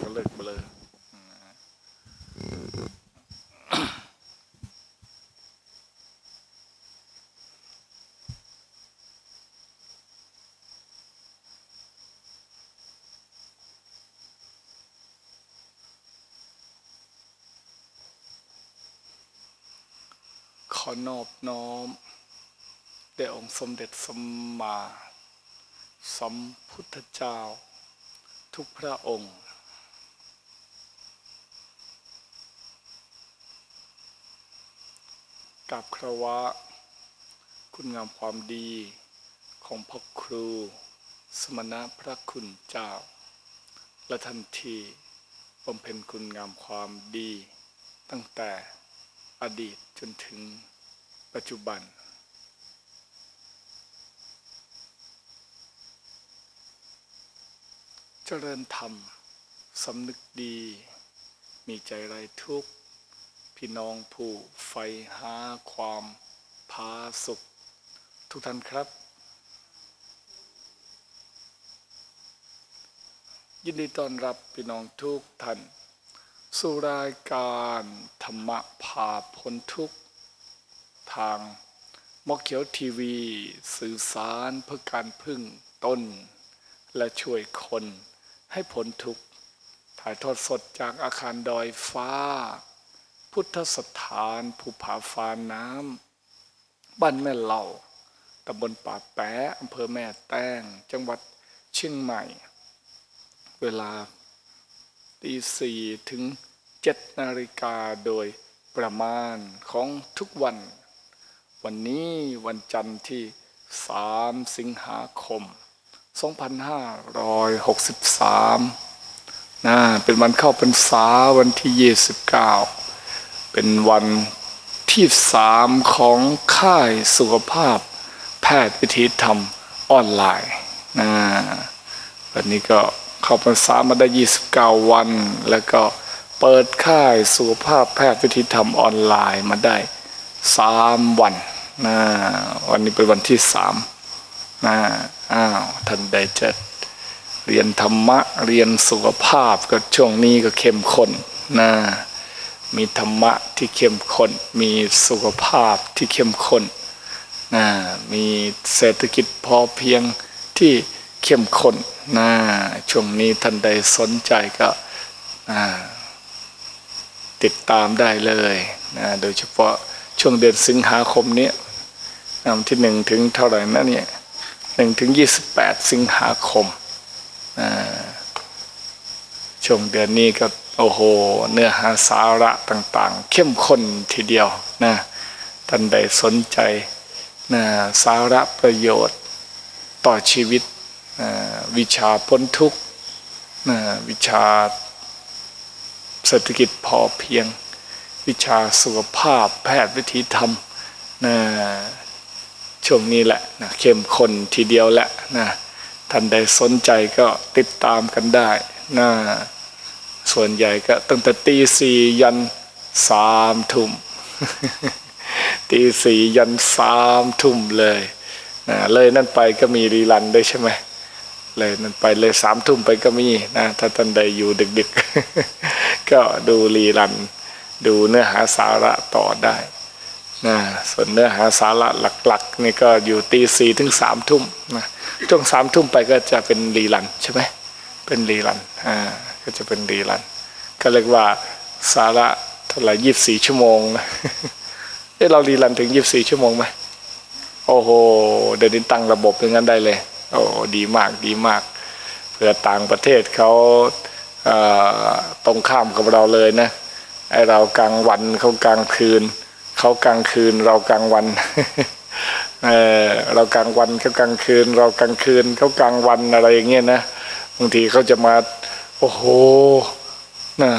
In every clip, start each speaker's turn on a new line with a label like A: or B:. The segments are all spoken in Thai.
A: ก็เลิกเบลอขอนอบน้อมแด่องค์สมเด็จสมมาสัมพุทธเจ้า ทุกพระองค์ กับครวะ คุณงามความดีของพ่อครู สมณะพระคุณเจ้า และทันทีบำเพ็ญคุณงามความดี ตั้งแต่อดีตจนถึงปัจจุบัน จริญธรรมสำนึกดี มีใจไรทุกข์ พี่น้องผู้ใฝ่หาความพาสุข ทุกท่านครับ ยินดีต้อนรับพี่น้องทุกท่าน สู่รายการธรรมะพาพ้นทุกข์ ทางมอเขียวทีวี สื่อสารเพื่อการพึ่งต้นและช่วยคน ให้พ้นทุกข์ถ่ายทอดสดจากอาคารดอยฟ้า พุทธสถานภูผาฟ้าน้ำบ้านแม่เหล่าตำบลป่าแปะอำเภอแม่แต้ง จังหวัดเชียงใหม่ เวลาตีสี่ถึงเจ็ดนาฬิกาโดยประมาณของทุกวัน วันนี้วันจันทร์ที่ 3 สิงหาคม 2563นะเป็นวันเข้าพรรษาวันที่ 29 เป็นวันที่สามของค่ายสุขภาพ แพทย์วิธีธรรมออนไลน์นะวันนี้ก็เข้าพรรษามาได้ 29 วัน แล้วก็เปิดค่ายสุขภาพแพทย์วิธีธรรมออนไลน์มาได้สามวันนะวันนี้เป็นวันที่สาม นะอ้าวท่านใดจะเรียนธรรมะเรียนสุขภาพก็ช่วงนี้ก็เข้มข้นนะมีธรรมะที่เข้มข้น มีสุขภาพที่เข้มข้นนะมีเศรษฐกิจพอเพียงที่เข้มข้นนะช่วงนี้ท่านใดสนใจก็อ่าติดตามได้เลยนะโดยเฉพาะช่วงเดือนสิงหาคมนี้นำที่หนึ่งถึงเท่าไหร่นะเนี่ย หนึ่งถึงยี่สิบแปดสิงหาคมช่วงเดือนนี้ก็โอ้โห เนื้อหาสาระต่างๆ เข้มข้นทีเดียวนะท่านใดสนใจนะสาระประโยชน์ต่อชีวิตนะวิชาพ้นทุกขนะวิชาเศรษฐกิจพอเพียง วิชาสุขภาพแพทย์วิธีธรรมนะ ช่วงนี้แหละนะเข้มข้นทีเดียวแหละนะท่านใดสนใจก็ติดตามกันได้นะส่วนใหญ่ก็ตั้งแต่ตีสี่ยันสามทุ่มตีสี่ยันสามทุ่มเลยนะเลยนั่นไปก็มีรีลันด้วยใช่ไหมเลยนั่นไปเลยสามทุ่มไปก็มีนะถ้าท่านใดอยู่ดึกๆ ก็ดูรีรัน ดูเนื้อหาสาระต่อได้ นะส่วนเนื้อหาสาระหลักๆนี่ก็อยู่ตีสี่ถึงสามทุ่มนะช่วงสามทุ่มไปก็จะเป็นรีรันใช่ไหมเป็นรีรันอ่าก็จะเป็นรีรัน ก็เรียกว่าสาระเท่าไหร่ยี่สิบสี่ชั่วโมงนะเอ้เรารีรันถึงยี่สิบสี่ชั่วโมงไหมโอ้โหเดี๋ยวนี้ตั้งระบบอย่างนั้นได้เลย โอ้ดีมากดีมากเผื่อต่างประเทศเขาเอ่อตรงข้ามกับเราเลยนะไอเรากลางวันเขากลางคืน เขากลางคืนเรากลางวันเออเรากลางวันเขากลางคืน เรากลางคืนเขากลางวันอะไรอย่างเงี้ยนะบางทีเขาจะมาโอ้โหนะ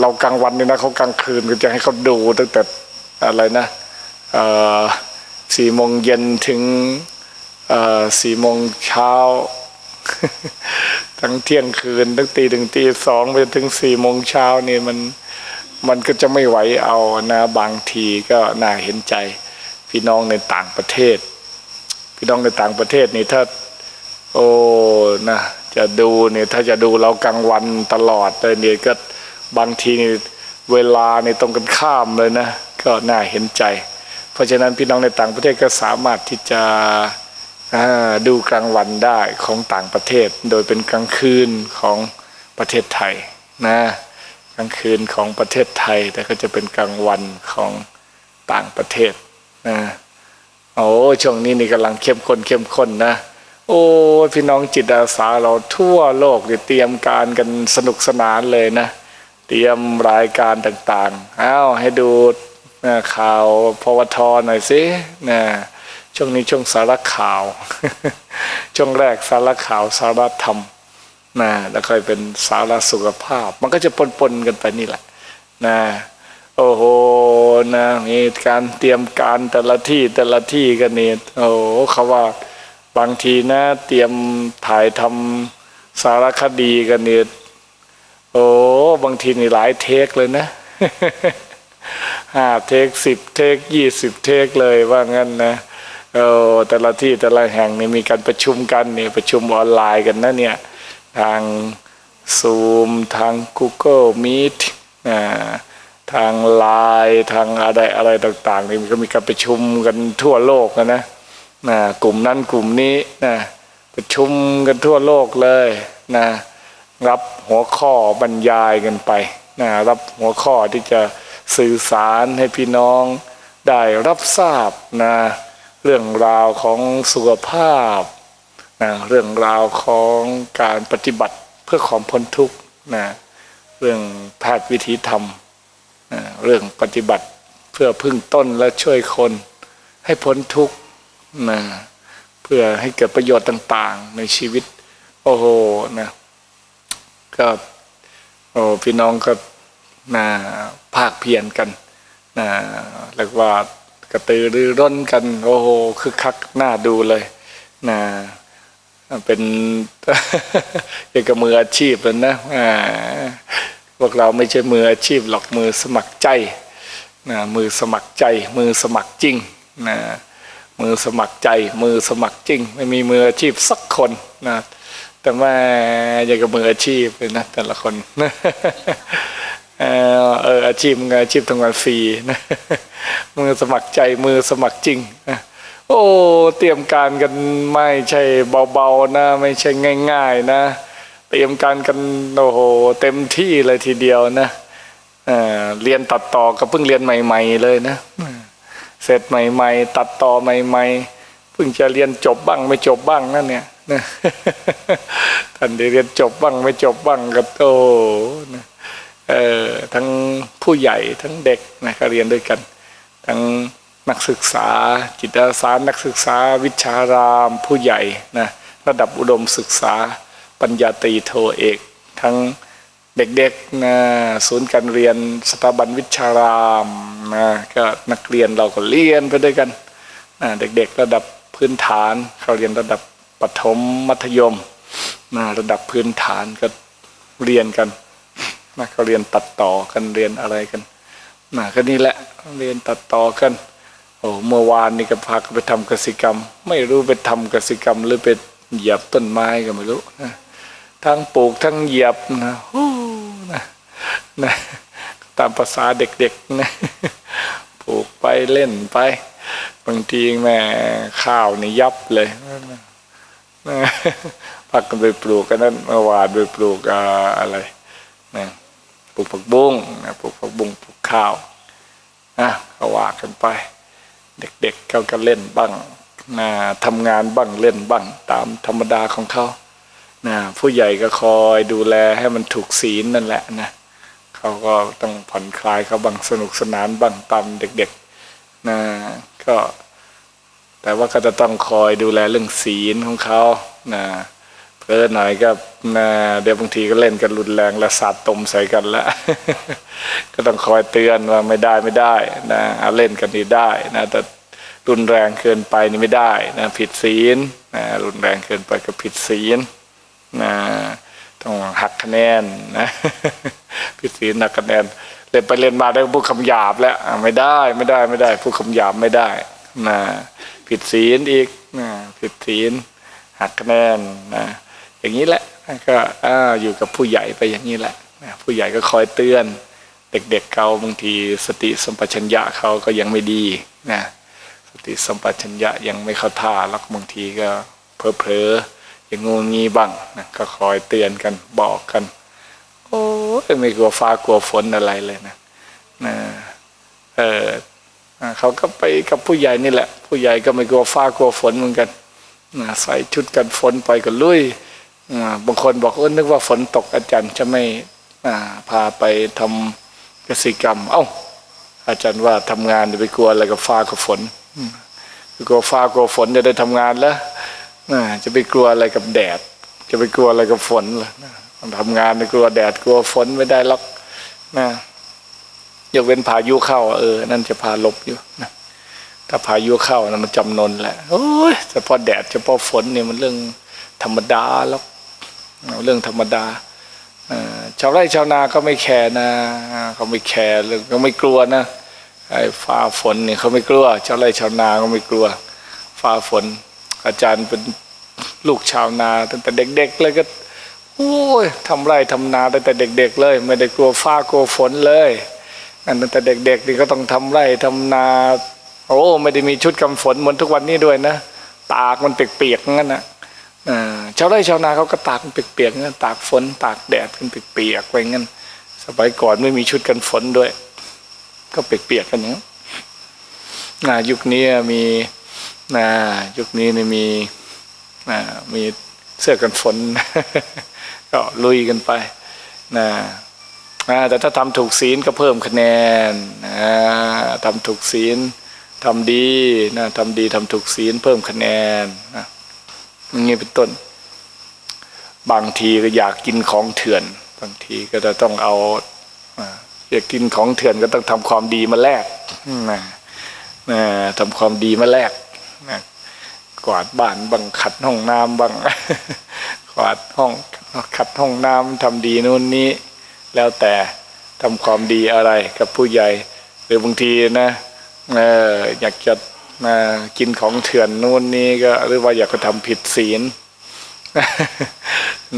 A: เรากลางวันเนี่ยนะเขากลางคืนก็จะให้เขาดูตั้งแต่อะไรนะเออสี่โมงเย็นถึงเออสี่โมงเช้าทั้งเที่ยงคืนตั้งตีถึงตีสองไปถึงสี่โมงเช้านี่มัน มันก็จะไม่ไหวเอานะบางทีก็น่าเห็นใจ พี่น้องในต่างประเทศ พี่น้องในต่างประเทศนี่ถ้าโอ้นะจะดูเนี่ยถ้าจะดูเรากลางวันตลอดเลยเนี่ยก็บางทีนี่เวลาเนี่ยตรงกันข้ามเลยนะก็น่าเห็นใจ เพราะฉะนั้นพี่น้องในต่างประเทศก็สามารถที่จะดูกลางวันได้ของต่างประเทศ โดยเป็นกลางคืนของประเทศไทยนะ ลางคืนของประเทศไทย แต่ก็จะเป็นกลางวันของต่างประเทศนะโอ้ช่วงนี้นี่กำลังเข้มข้นเข้มข้นนะ โอ้พี่น้องจิตอาสาเราทั่วโลกเตรียมการกันสนุกสนานเลยนะ เตรียมรายการต่างๆอ้าวให้ดูนะข่าวพวทหน่อยสินะช่วงนี้ช่วงสารข่าว ช่วงแรกสารข่าวสารธรรม นะแล้วค่อยเป็นสารสุขภาพ มันก็จะปนๆกันไปนี่แหละนะโอ้โหนะมีการเตรียมการแต่ละที่แต่ละที่กันนี่โอ้โหเขาว่าบางทีนะ เตรียมถ่ายทำสารคดีกันนี่โอ้บางทีนี่หลายเทคเลยนะห้าเทคสิบเทคยี่สิบเทคเลยว่างั้นนะโอ้แต่ละที่แต่ละแห่งนี่มีการประชุมกันนี่ประชุมออนไลน์กันนะเนี่ย ทางซูมทาง Google Meet ทางไลน์ทางอะไรอะไรต่างๆนี่มันก็มีการประชุมกันทั่วโลกนะนะกลุ่มนั้นกลุ่มนี้นะประชุมกันทั่วโลกเลยนะรับหัวข้อบรรยายกันไปนะรับหัวข้อที่จะสื่อสารให้พี่น้องได้รับทราบนะเรื่องราวของสุขภาพ นะเรื่องราวของการปฏิบัติเพื่อความพ้นทุกข์นะเรื่องแพทย์วิธีธรรมอ่าเรื่องปฏิบัติเพื่อพึ่งต้นและช่วยคน ให้พ้นทุกข์นะเพื่อให้เกิดประโยชน์ต่าง ๆ ในชีวิต โอ้โหนะก็โอ้พี่น้องก็นะภาคเพียรกันนะเรียกว่ากระตือรือร้นกัน โอ้โหคึกคักน่าดูเลยนะ เป็นเกี่ยวกับมืออาชีพเลยนะพวกเราไม่ใช่มืออาชีพหรอกมือสมัครใจนะมือสมัครใจ มือสมัครจริงนะมือสมัครใจ มือสมัครจริง ไม่มีมืออาชีพสักคนนะแต่แม่อย่างกับมืออาชีพเลยนะแต่ละคนเอออาชีพมึงอาชีพทำงานฟรีนะมือสมัครใจมือสมัครจริงนะ โอ้เตรียมการกันไม่ใช่เบาๆนะ ไม่ใช่ง่าย ๆ นะ เตรียมการกันโอ้โหเต็มที่เลยทีเดียวนะเอ่อเรียนตัดต่อก็เพิ่งเรียนใหม่ ๆ เลยนะเสร็จใหม่ ๆ ตัดต่อใหม่ ๆ เพิ่งจะเรียนจบบ้างไม่จบบ้างนั่นเนี่ยนะท่านได้เรียนจบบ้างไม่จบบ้างก็โตนะเอ่อทั้งผู้ใหญ่ทั้งเด็กนะก็เรียนด้วยกัน ทั้ง นักศึกษา จิตอาสานักศึกษา วิชารามผู้ใหญ่นะระดับอุดมศึกษาปัญญาตรีโทเอก ทั้งเด็กๆนะศูนย์การเรียนสถาบันวิชารามนะก็นักเรียนเราก็เรียนไปด้วยกันนะเด็กๆระดับพื้นฐานเขาเรียนระดับปฐมมัธยมนะระดับพื้นฐานก็เรียนกันนะเขาเรียนตัดต่อกันเรียนอะไรกันนะก็นี่แหละเรียนตัดต่อกัน โอ้เมื่อวานนี่ก็พากไปทำกสิกรรม ไม่รู้ไปทำกสิกรรม หรือไปเหยียบต้นไม้ก็ไม่รู้นะทั้งปลูกทั้งเหยียบนะโอ้นะนะตามภาษาเด็กๆนะปลูกไปเล่นไป บางทีแม่ข้าวนี่ยับเลยนะพักกันไปปลูกกันนั้นเมื่อวานไปปลูกอ่าอะไรนะปลูกผักบุ้งนะปลูกผักบุ้งปลูกข้าวนะก็ว่ากันไป เด็กๆเขาก็เล่นบ้างนะทำงานบ้างเล่นบ้าง ตามธรรมดาของเขานะผู้ใหญ่ก็คอยดูแลให้มันถูกศีลนั่นแหละนะเขาก็ต้องผ่อนคลายเขาบ้างสนุกสนานบ้างตามเด็กๆนะก็ แต่ว่าก็จะต้องคอยดูแลเรื่องศีลของเขานะ เพิ่หน่อยก็เดี๋ยวบางทีก็เล่นกันรุนแรงและสาดตมใส่กันแล้วก็ต้องคอยเตือนว่าไม่ได้ไม่ได้นะเอาเล่นกันนี่ได้นะแต่รุนแรงเกินไปนี่ไม่ได้นะผิดศีลนะรุนแรงเกินไปก็ผิดศีลนะต้องหักคะแนนนะผิดศีลหักคะแนนเล่นไปเล่นมาได้พูดคำหยาบแล้วไม่ได้ไม่ได้ไม่ได้พูดคำหยาบไม่ได้นะผิดศีลอีกนะผิดศีลหักคะแนนนะ อย่างนี้แหละก็ออยู่กับผู้ใหญ่ไปอย่างนี้แหละผู้ใหญ่ก็คอยเตือน เด็กๆเขาบางทีสติสัมปชัญญะเขาก็ยังไม่ดีนะสติสัมปชัญญะยังไม่เข้าท่าแล้วบางทีก็เพลอๆอย่างงูงี้บ้างนะก็คอยเตือนกันบอกกัน โอ้ไม่กลัวฟ้ากลัวฝนอะไรเลยนะนะเออเขาก็ไปกับผู้ใหญ่นี่แหละ ผู้ใหญ่ก็ไม่กลัวฟ้ากลัวฝนเหมือนกันนะใส่ชุดกันฝนไปก็ลุย บางคนบอกเออนึกว่าฝนตกอาจารย์จะไม่พาไปทำกสิกรรม เอ้า อาจารย์ว่าทำงานจะไปกลัวอะไรกับฟ้ากับฝนกลัวฟ้ากลัวฝนจะได้ทำงานแล้วจะไปกลัวอะไรกับแดด จะไปกลัวอะไรกับฝนล่ะทำงานไม่กลัวแดดกลัวฝนไม่ได้หรอกนะยกเว้นพายุเข้าเออ นั่นจะพาลบอยู่นะถ้าพายุเข้านะมันจำนนแหละโอ้ยเฉพาะแดดเฉพาะฝนเนี่ยมันเรื่องธรรมดาแล้ว เรื่องธรรมดาชาวไร่ชาวนาก็ไม่แคร์นะเขาไม่แคร์เรื่องก็ไม่กลัวนะไอ้ฟ้าฝนเนี่ยเขาไม่กลัวชาวไร่ชาวนาก็ไม่กลัวฟ้าฝน อาจารย์เป็นลูกชาวนาตั้งแต่เด็ก ๆ เลยก็โอ้ยทำไร่ทำนาตั้งแต่เด็ก ๆ เลย ไม่ได้กลัวฟ้ากลัวฝนเลยนั่นตั้งแต่เด็กๆนี่ก็ต้องทำไร่ทำนาโอ้ไม่ได้มีชุดกันฝนเหมือนทุกวันนี้ด้วยนะ ตากมันเปียกๆงั้นนะอ่า ชาวไร่ชาวนาเขาก็ตากมันเปียกๆงั้นตากฝนตากแดดกันเปียกๆไปงั้นสมัยก่อนไม่มีชุดกันฝนด้วย ก็เปียกๆกันอย่างนั้นนะยุคนี้มีนะยุคนี้นี่มีนะมีเสื้อกันฝน ก็ลุยกันไปนะแต่ถ้าทำถูกศีลก็เพิ่มคะแนนนะทำถูกศีลทำดีนะทำดีทำถูกศีลเพิ่มคะแนนนะ อย่างนี้เป็นต้น บางทีก็อยากกินของเถื่อน บางทีก็จะต้องเอาอยากกินของเถื่อนก็ต้องทำความดีมาแลกนะนะทำความดีมาแลกนะกวาดบ้านบางขัดห้องน้ำบางกวาดห้องขัดห้องน้ำทำดีนู่นนี้แล้วแต่ทำความดีอะไรกับผู้ใหญ่ หรือบางทีนะเอออยากจะ กินของเถื่อนนู่นนี้ก็หรือว่าอยากจะทำผิดศีล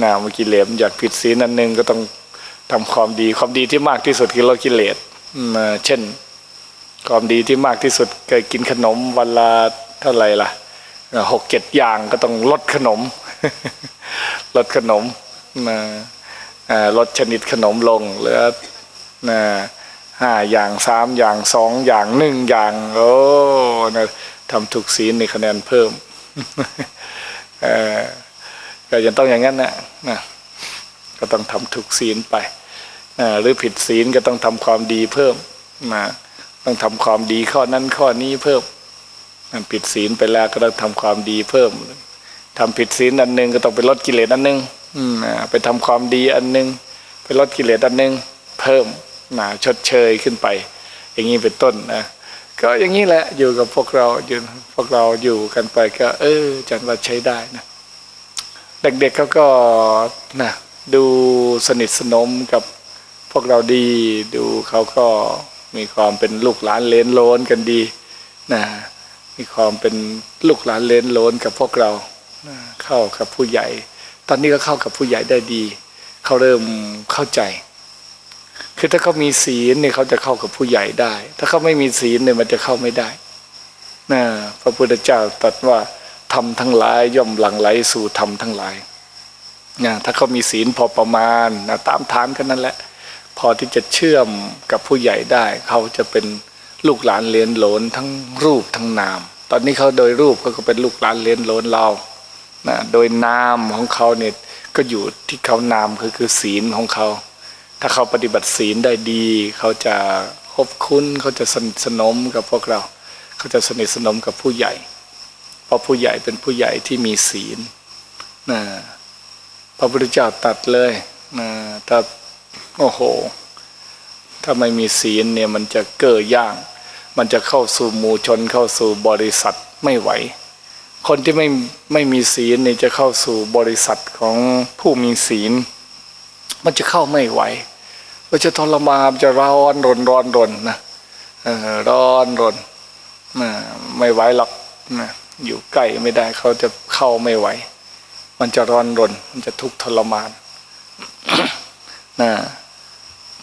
A: นะเมื่อกี้เหลมอยากผิดศีลอันหนึ่งก็ต้องทำความดีความดีที่มากที่สุดคือลดกิเลสเอ่อเช่น ความดีที่มากที่สุดเคยกินขนมวันละเท่าไหร่ล่ะหกเจ็ดอย่างก็ต้องลดขนม ลดขนมนะอ่าลดชนิดขนมลงเหลือนะ ห้าอย่างสามอย่างสองอย่างหนึ่งอย่างโอ้นะทำถูกศีลในคะแนนเพิ่มเออก็ยังต้องอย่างนั้นนะนะก็ต้องทำถูกศีลไปหรือผิดศีลก็ต้องทำความดีเพิ่มนะต้องทำความดีข้อนั้นข้อนี้เพิ่มผิดศีลไปแล้วก็ต้องทำความดีเพิ่มทำผิดศีลอันหนึ่งก็ต้องไปลดกิเลสอันหนึ่งไปทำความดีอันหนึ่งไปลดกิเลสอันหนึ่งเพิ่ม นะชดเชยขึ้นไป อย่างนี้เป็นต้นนะก็อย่างนี้แหละอยู่กับพวกเราอยู่พวกเราอยู่กันไปก็ เออจันว่าใช้ได้นะเด็กๆเขาก็นะดูสนิทสนมกับพวกเราดีดูเขาก็มีความเป็นลูกหลานเลนโลนกันดีนะมีความเป็นลูกหลานเลนโลนกับพวกเราเข้ากับผู้ใหญ่ ตอนนี้ก็เข้ากับผู้ใหญ่ได้ดี เขาเริ่มเข้าใจ คือถ้าเขามีศีลเนี่ยเขาจะเข้ากับผู้ใหญ่ได้ ถ้าเขาไม่มีศีลเนี่ยมันจะเข้าไม่ได้นะพระพุทธเจ้าตรัสว่าทำทั้งหลายย่อมหลั่งไหลสู่ธรรมทั้งหลายนะถ้าเขามีศีลพอประมาณนะตามฐานกันนั่นแหละ พอที่จะเชื่อมกับผู้ใหญ่ได้ เขาจะเป็นลูกหลานเลี้ยนหลนทั้งรูปทั้งนาม ตอนนี้เขาโดยรูปก็เป็นลูกหลานเลี้ยนหลนเรานะโดยนามของเขาเนี่ยก็อยู่ที่เขานามคือคือศีลของเขา ถ้าเขาปฏิบัติศีลได้ดี เขาจะคบคุ้น เขาจะสนิทสนมกับพวกเรา เขาจะสนิทสนมกับผู้ใหญ่ เพราะผู้ใหญ่เป็นผู้ใหญ่ที่มีศีลนะพระพุทธเจ้าตัดเลยนะถ้าโอ้โห ถ้าไม่มีศีลเนี่ยมันจะเก้อย่าง มันจะเข้าสู่หมู่ชนเข้าสู่บริษัทไม่ไหว คนที่ไม่ไม่มีศีลเนี่ยจะเข้าสู่บริษัทของผู้มีศีล มันจะเข้าไม่ไหว มันจะทรมานจะร้อนรนร้อนรนนะร้อนรนนไม่ไหวหรอกนะอยู่ใกล้ไม่ได้เขาจะเข้าไม่ไหว มันจะร้อนรน มันจะทุกข์ทรมานนะ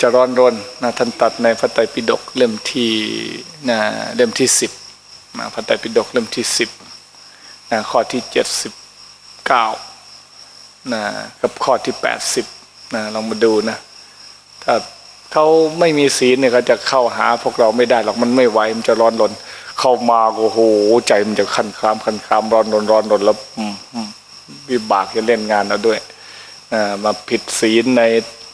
A: จะร้อนรนนะท่านตัดในพระไตรปิฎกเล่มที่นะเล่มที่สิบนะพระไตรปิฎกเล่มที่สิบนะข้อที่เจ็ดสิบเก้านะกับข้อที่แปดสิบนะลองมาดูนะ ถ้าเขาไม่มีศีลเนี่ยเขาจะเข้าหาพวกเราไม่ได้หรอกมันไม่ไหวมันจะร้อนรนเข้ามาโอ้โหใจมันจะคันครามคันครามร้อนรนร้อนรนแล้ววิบากจะเล่นงานเราด้วยมาผิดศีลใน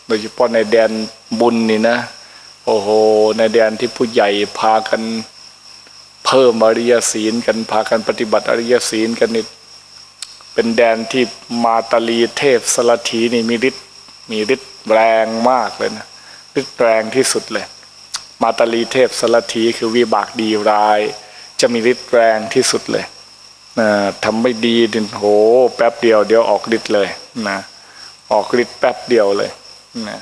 A: โดยเฉพาะในแดนบุญนี่นะโอ้โห ในแดนที่ผู้ใหญ่พากันเพิ่มอริยศีลกันพากันปฏิบัติอริยศีลกันนี่เป็นแดนที่มาตาลีเทพสลัถีนี่มีฤทธิ์มีฤทธิ์ แรงมากเลยนะฤทธิแรงที่สุดเลย มาตาลีเทพสลัถีคือวิบากดีร้าย จะมีฤทธิ์แรงที่สุดเลยนะทำไม่ดีดินโห แป๊บเดียวเดี๋ยวออกฤทธิ์เลยนะออกฤทธิ์แป๊บเดียวเลยนะ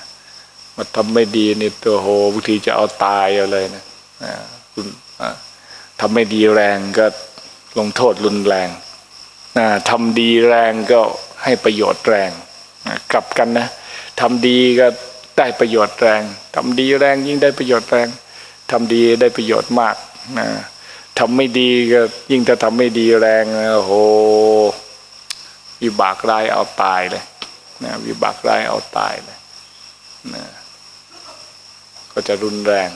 A: มาทำไม่ดีนี่ตัวโหบางทีจะเอาตายเอาเลยนะนะคุณทำไม่ดีแรงก็ลงโทษรุนแรงนะทำดีแรงก็ให้ประโยชน์แรงนะกลับกันนะ ทำดีก็ได้ประโยชน์แรงทำดีแรงยิ่งได้ประโยชน์แรงทำดีได้ประโยชน์มากนะทำไม่ดีก็ยิ่งถ้าทำไม่ดีแรงโอ้โหวิบากร้ายเอาตายเลยนะวิบากร้ายเอาตายเลยนะก็จะรุนแรง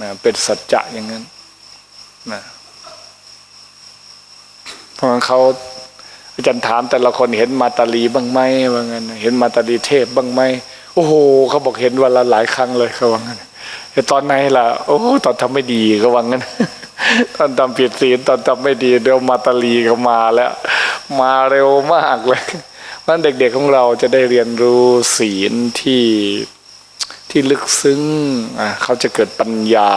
A: นะเป็นสัจจะอย่างนั้นนะเพราะงั้นเขา อาจารย์ถามแต่ละคนเห็นมาตาลีบ้างไหมว่างั้นเห็นมาตาลีเทพบ้างไหมโอ้โหเขาบอกเห็นวันละหลายครั้งเลยเขาว่างั้นแต่ตอนไหนล่ะ โอ้ตอนทำไม่ดีก็ว่างั้นตอนทำผิดศีลตอนทำไม่ดีเดี๋ยวมาตาลีก็มาแล้ว มาเร็วมากเลยนั้นเด็กๆของเราจะได้เรียนรู้ศีลที่ที่ลึกซึ้งอะเขาจะเกิดปัญญา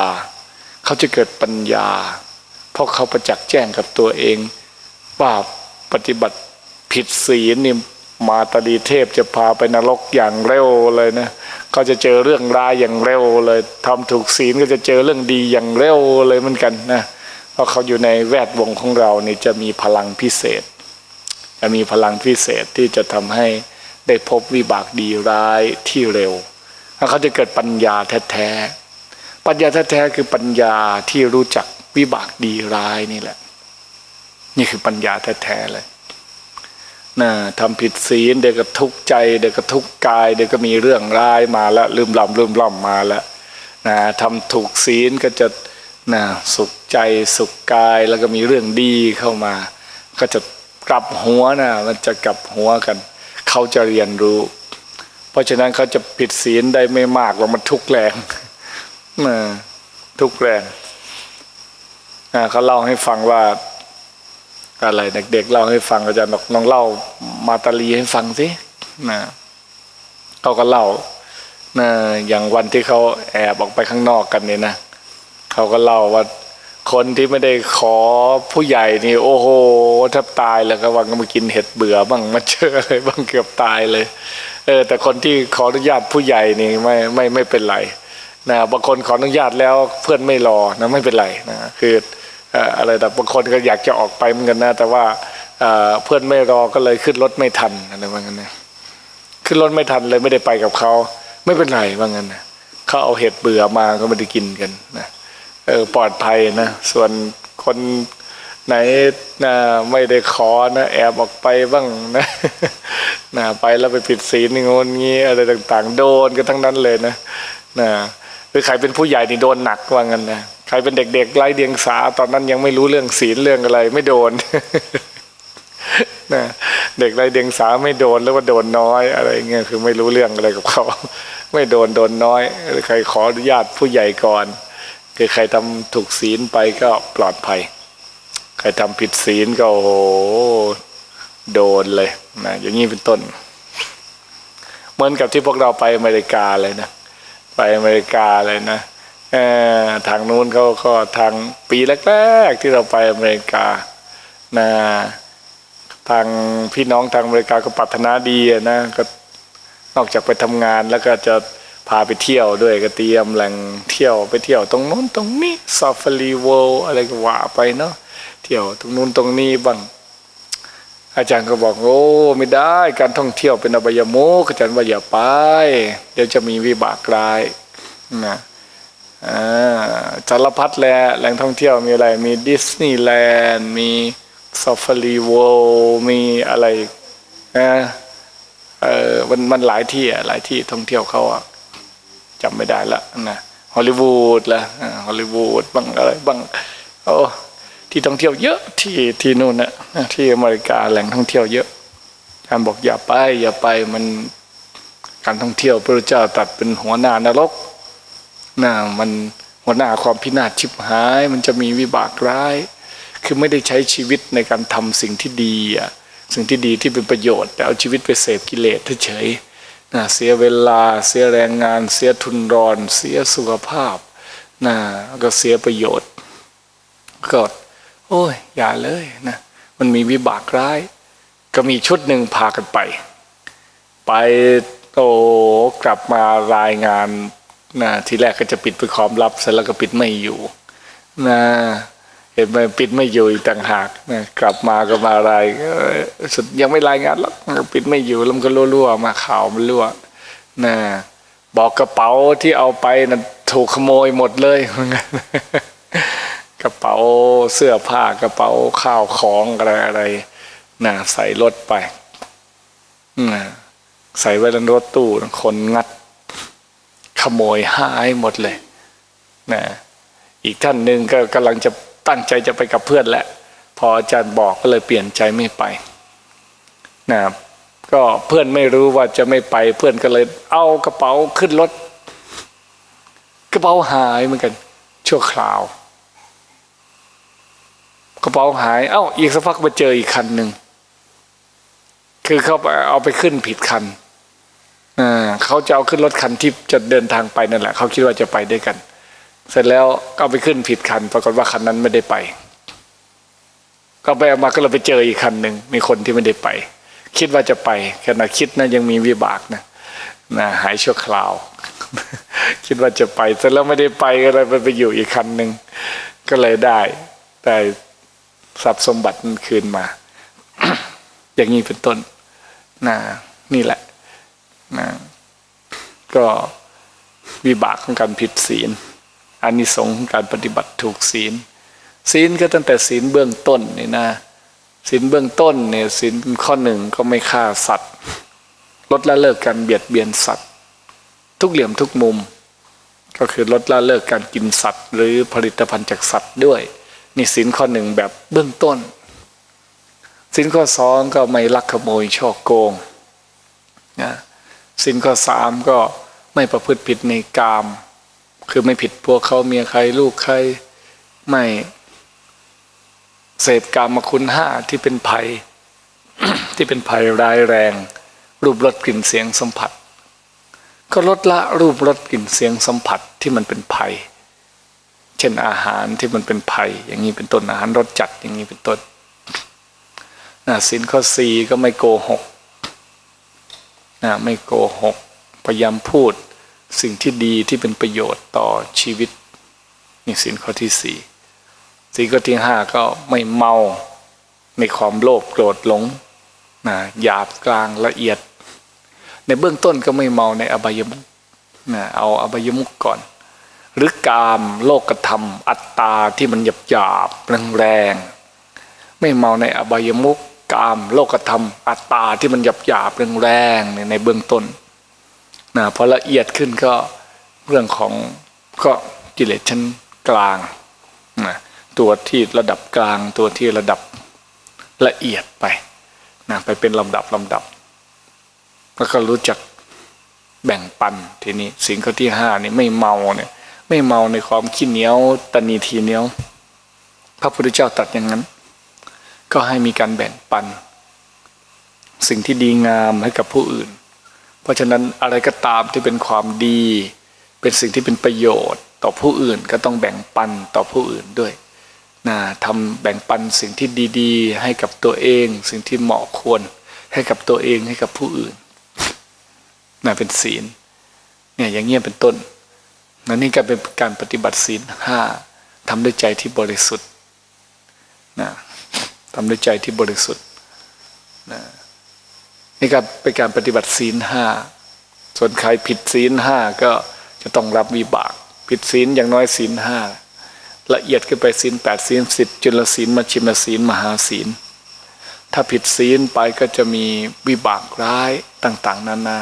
A: เขาจะเกิดปัญญา เพราะเขาประจักษ์แจ้งกับตัวเองว่าป ปฏิบัติผิดศีลนี่มาตาดีเทพจะพาไปนรกอย่างเร็วเลยนะเขาจะเจอเรื่องร้ายอย่างเร็วเลยทำถูกศีลก็จะเจอเรื่องดีอย่างเร็วเลยเหมือนกันนะเพราะเขาอยู่ในแวดวงของเรานี่จะมีพลังพิเศษ จะมีพลังพิเศษที่จะทำให้ได้พบวิบากดีร้ายที่เร็วแล้วเขาจะเกิดปัญญาแท้ๆปัญญาแท้ๆคือปัญญาที่รู้จักวิบากดีร้ายนี่แหละ นี่คือปัญญาแท้ๆเลยนะทำผิดศีลเด็กก็ทุกข์ใจเด็กก็ทุกข์กายเด็กก็มีเรื่องร้ายมาแล้วลืมล่ำลืมล่ำมาแล้วนะทำถูกศีลก็จะนะสุขใจสุขกายแล้วก็มีเรื่องดีเข้ามา ก็จะกลับหัวนะมันจะกลับหัวกัน เขาจะเรียนรู้ เพราะฉะนั้นเขาจะผิดศีลได้ไม่มากหรอกมันทุกแรงนะทุกแรงนะเขาเล่าให้ฟังว่า อะไรเด็กๆเล่าให้ฟังอาจารย์บอกน้องเล่ามาตาลีให้ฟังสินะเขาก็เล่านะอย่างวันที่เขาแอบออกไปข้างนอกกันเนี่ยนะเขาก็เล่าว่าคนที่ไม่ได้ขอผู้ใหญ่นี่ โอ้โหแทบตายแล้วก็วันก็มากินเห็ดเบื่อบ้างมาเจออะไรบ้างเกือบตายเลย เออ แต่คนที่ขออนุญาตผู้ใหญ่นี่ไม่ไม่ไม่เป็นไรนะบางคนขออนุญาตแล้วเพื่อนไม่รอนะไม่เป็นไรนะคือ อะไรแต่บางคนก็อยากจะออกไปเหมือนกันนะ แต่ว่าเพื่อนไม่รอก็เลยขึ้นรถไม่ทันอะไรว่างั้นนะขึ้นรถไม่ทันเลยไม่ได้ไปกับเขาไม่เป็นไรว่างั้นนะเขาเอาเห็ดเบื่อมาก็ไม่ได้กินกันนะเออปลอดภัยนะส่วนคนไหนนะไม่ได้ขอนะแอบออกไปบ้างนะนะไปแล้วไปผิดศีลนึงนงี้อะไรต่าง ๆ โดนกันทั้งนั้นเลยนะนะหรือใครเป็นผู้ใหญ่นี่โดนหนักว่างั้นนะ รเป็นเด็กๆไร้เดียงสา ตอนนั้นยังไม่รู้เรื่องศีลเรื่องอะไร ไม่โดนนะเด็กไร้เดียงสาไม่โดนแล้วว่าโดนน้อยอะไรเงี้ยคือไม่รู้เรื่องอะไรกับเขา ไม่โดนโดนน้อยใครขออนุญาตผู้ใหญ่ก่อน คือใครทำถูกศีลไปก็ปลอดภัย ใครทำผิดศีลก็โอ้โหโดนเลยนะอย่างนี้เป็นต้น เหมือนกับที่พวกเราไปอเมริกาเลยนะ ไปอเมริกาเลยนะ ทางนู้นเขาก็ทางปีแรกๆที่เราไปอเมริกานะทางพี่น้องทางอเมริกาก็ปรารถนาดีนะก็นอกจากไปทำงานแล้วก็จะพาไปเที่ยวด้วยก็เตรียมแหล่งเที่ยวไปเที่ยวตรงนู้นตรงนี้ซาฟารีเวิลด์อะไรก็ว่าไปเนาะเที่ยวตรงนู้นตรงนี้บ้างอาจารย์ก็บอกโอ้ไม่ได้การท่องเที่ยวเป็นอบายมุกอาจารย์ว่าอย่าไป เดี๋ยวจะมีวิบากร้ายนะ อ่ารพัดแลแหล่งท่องเที่ยวมีอะไร มีดิสนีย์แลนด์มีซาฟารีเวิลด์มีอะไรนะเออมันมันหลายที่อะหลายที่ท่องเที่ยวเขาอะจำไม่ได้ละนะฮอลลีวูดละอ่าฮอลลีวูดบ้างอะไรบ้างโอ้ที่ท่องเที่ยวเยอะที่ที่นู่นนะที่อเมริกาแหล่งท่องเที่ยวเยอะอาจารย์บอกอย่าไป อย่าไปมันการท่องเที่ยวพระเจ้าตัดเป็นหัวหน้านรก นะมันหัวหน้าความพินาศชิบหาย มันจะมีวิบากร้าย คือไม่ได้ใช้ชีวิตในการทำสิ่งที่ดีอะสิ่งที่ดีที่เป็นประโยชน์ แต่เอาชีวิตไปเสพกิเลสเฉยนะเสียเวลาเสียแรงงาน เสียทุนรอน เสียสุขภาพนะก็เสียประโยชน์ก็โอ้ยอย่าเลยนะมันมีวิบากร้าย ก็มีชุดหนึ่งพากันไป ไปโอ้กลับมารายงาน นะทีแรกก็จะปิดเป็นความลับเสร็จแล้วก็ปิดไม่อยู่นะเห็นไหมปิดไม่อยู่อีกต่างหากนะกลับมาก็มารายเอ้ยสุดยังไม่รายงานหรอกปิดไม่อยู่แล้วมันก็รั่วๆมาข่าวมันรั่วนะบอกกระเป๋าที่เอาไปนะถูกขโมยหมดเลยกระเป๋าเสื้อผ้ากระเป๋าข้าวของอะไรอะไรนะใส่รถไปนะใส่ไว้ในรถตู้คนงัด ขโมยหายหมดเลยนะอีกท่านหนึ่งก็กำลังจะตั้งใจจะไปกับเพื่อนแหละพออาจารย์บอกก็เลยเปลี่ยนใจไม่ไปนะก็เพื่อนไม่รู้ว่าจะไม่ไป เพื่อนก็เลย เอากระเป๋าขึ้นรถกระเป๋าหายเหมือนกัน ชั่วคราว กระเป๋าหาย เอ้าอีกสักพักมาเจออีกคันหนึ่งคือเขาเอาไปขึ้นผิดคัน เขาจะเอาขึ้นรถคันที่จะเดินทางไปนั่นแหละ เขาคิดว่าจะไปด้วยกัน เสร็จแล้วเอาไปขึ้นผิดคัน ปรากฏว่าคันนั้นไม่ได้ไป ก็ไปเอามาก็เลยไปเจออีกคันหนึ่งมีคนที่ไม่ได้ไป คิดว่าจะไปขณะคิดนะยังมีวิบากนะนะหายชั่วคราว คิดว่าจะไปเสร็จแล้วไม่ได้ไปก็เลยไปไปอยู่อีกคันหนึ่งก็เลยได้ได้ทรัพย์สมบัติคืนมา อย่างนี้เป็นต้นนะนี่แหละ นะก็วิบากของการผิดศีลอานิสงส์ของการปฏิบัติถูกศีล ศีลก็ตั้งแต่ศีลเบื้องต้นนี่นะศีลเบื้องต้นเนี่ยศีลข้อหนึ่งก็ไม่ฆ่าสัตว์ ลดละเลิกการเบียดเบียนสัตว์ ทุกเหลี่ยมทุกมุม ก็คือลดละเลิกการกินสัตว์ หรือผลิตภัณฑ์จากสัตว์ด้วยนี่ศีลข้อหนึ่งแบบเบื้องต้นศีลข้อสองก็ไม่ลักขโมยช่อโกงนะ ศีลข้อสามก็ไม่ประพฤติผิดในกาม คือไม่ผิดพวกเขาเมียใครลูกใครไม่เสพกามคุณห้าที่เป็นภัย ที่เป็นภัยร้ายแรง รูปรสกลิ่นเสียงสัมผัส ก็ลดละรูปรสกลิ่นเสียงสัมผัสที่มันเป็นภัย เช่นอาหารที่มันเป็นภัย อย่างนี้เป็นต้นอาหารรสจัดอย่างนี้เป็นต้นนะสินข้อสี่ก็ไม่โกหก นะไม่โกหก พยายามพูดสิ่งที่ดีที่เป็นประโยชน์ต่อชีวิตนี่สินข้อที่สี่สินข้อที่ห้าก็ไม่เมาในความโลภโกรธหลงนะหยาบกลางละเอียด ในเบื้องต้นก็ไม่เมาในอบายมุกนะเอาอบายมุกก่อน หรือกามโลกธรรม อัตตาที่มันหยาบหยาบแรงแรงไม่เมาในอบายมุก กาม โลกธรรม อัตตาที่มันหยาบหยาบแรงแรงๆในเบื้องต้นนะพอละเอียดขึ้นก็เรื่องของก็กิเลสชั้นกลางนะตัวที่ระดับกลาง ตัวที่ระดับละเอียดไปนะไปเป็นลำดับลำดับ แล้วก็รู้จักแบ่งปันทีนี้สิ่งข้อที่ห้านี่ไม่เมาเนี่ย ไม่เมาในความขี้เหนียวตนีทีเหนียว พระพุทธเจ้าตรัสอย่างนั้น ก็ให้มีการแบ่งปัน สิ่งที่ดีงามให้กับผู้อื่น เพราะฉะนั้นอะไรก็ตามที่เป็นความดี เป็นสิ่งที่เป็นประโยชน์ ต่อผู้อื่นก็ต้องแบ่งปันต่อผู้อื่นด้วยนะทำแบ่งปันสิ่งที่ดีๆ ให้กับตัวเอง สิ่งที่เหมาะควร ให้กับตัวเองให้กับผู้อื่นนะเป็นศีลเนี่ยอย่างเงี้ยเป็นต้นนั่นนี่ก็เป็นการปฏิบัติศีลห้าทำด้วยใจที่บริสุทธิ์นะ ทำด้วยใจที่บริสุทธิ์นะนี่ก็เป็นการปฏิบัติศีลห้าส่วนใครผิดศีลห้าก็จะต้องรับวิบาก ผิดศีลอย่างน้อยศีลห้าละเอียดขึ้นไปศีลแปดศีลสิบจุลศีลมชิมศีลมหาศีล ถ้าผิดศีลไปก็จะมีวิบากร้ายต่าง ๆ นานา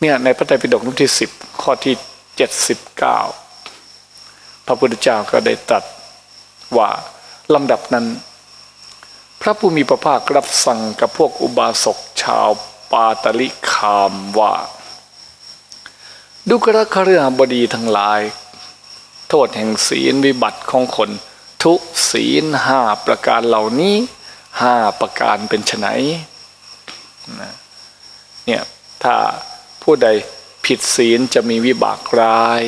A: เนี่ยในพระไตรปิฎกเล่มที่สิบข้อที่เจ็ดสิบเก้าพระพุทธเจ้าก็ได้ตรัสว่า ลำดับนั้น พระผู้มีพระภาครับสั่งกับพวกอุบาสกชาวปาตลิคามว่า ดุกระคฤหบดีทั้งหลาย โทษแห่งศีลวิบัติของคน ทุศีลห้าประการเหล่านี้ห้าประการเป็นไนนะเนี่ยถ้าผู้ใดผิดศีลจะมีวิบากร้าย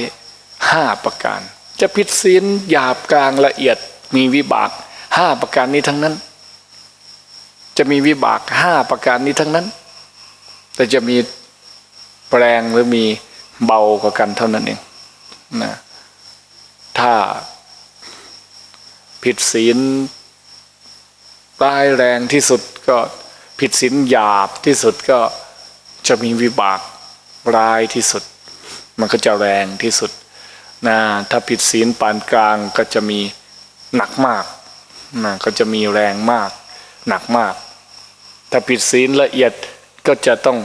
A: ห้าประการ จะผิดศีลหยาบกลางละเอียด มีวิบากห้าประการนี้ทั้งนั้น จะมีวิบากห้าประการนี้ทั้งนั้น แต่จะมีแปลงหรือมีเบากว่ากันเท่านั้นเองนะถ้าผิดศีลร้ายแรงที่สุดก็ผิดศีลหยาบที่สุดก็จะมีวิบากร้ายที่สุด มันก็จะแรงที่สุดนะถ้าผิดศีลปานกลางก็จะมี หนักมากนะก็จะมีแรงมาก หนักมาก ถ้าผิดศีลละเอียดก็จะต้อง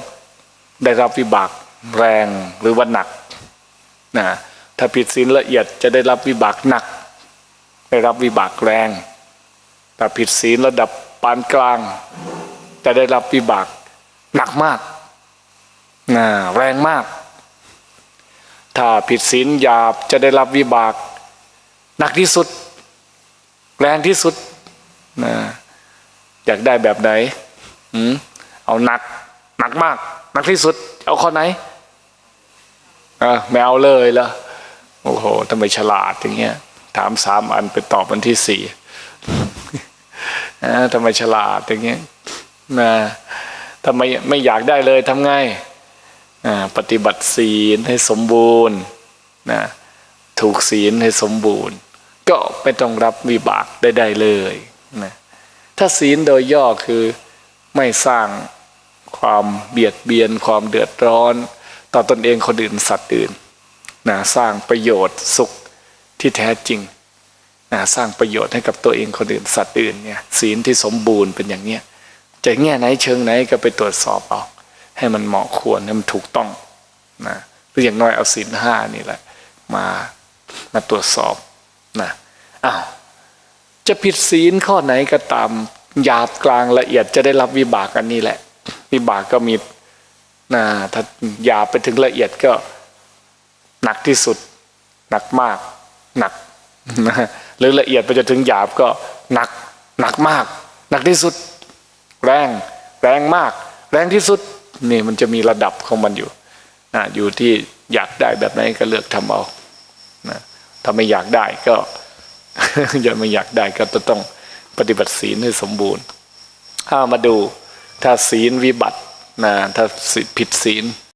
A: ได้รับวิบากแรงหรือว่าหนักนะถ้าผิดศีลละเอียดจะได้รับวิบากหนัก ได้รับวิบากแรงถ้าผิดศีลระดับปานกลาง จะได้รับวิบากหนักมากนะแรงมาก ถ้าผิดศีลหยาบจะได้รับวิบากหนักที่สุด แรงที่สุดนะอยากได้แบบไหนอืมเอาหนัก หนักมาก หนักที่สุด เอาข้อไหนอะไม่เอาเลยละโอ้โหทำไมฉลาดอย่างเงี้ย ถามสามอันไปตอบอันที่สี่ทำไมฉลาดอย่างเงี้ยนะทำไมไม่อยากได้เลยทำไงปฏิบัติศีลให้สมบูรณ์นะถูกศีลให้สมบูรณ์ ก็ไม่ต้องรับวิบากได้เลยนะถ้าศีลโดยย่อคือไม่สร้างความเบียดเบียนความเดือดร้อน ต่อตนเองคนอื่นสัตว์อื่นนะสร้างประโยชน์สุขที่แท้จริงนะสร้างประโยชน์ให้กับตัวเองคนอื่นสัตว์อื่นเนี่ยศีลที่สมบูรณ์เป็นอย่างเนี้ยจะแง่ไหนเชิงไหนก็ไปตรวจสอบเอาให้มันเหมาะควรให้มันถูกต้องนะหรืออย่างน้อยเอาศีลห้านี่แหละมามาตรวจสอบ นะอ้าวจะผิดศีลข้อไหนก็ตามหยาบกลางละเอียดจะได้รับวิบากอันนี้แหละ วิบากก็มีนะถ้าหยาบไปถึงละเอียดก็หนักที่สุด หนักมากหนักนะหรือละเอียดไปจนถึงหยาบก็หนักหนักมาก หนักที่สุด แรงแรงมาก แรงที่สุดนี่มันจะมีระดับของมันอยู่นะอยู่ที่อยากได้แบบไหนก็เลือกทำเอา ถ้าไม่อยากได้ก็ยังไม่อยากได้ก็จะต้องปฏิบัติศีลให้สมบูรณ์ามาดูถ้าศีลวิบัตินะถ้าผิดศีล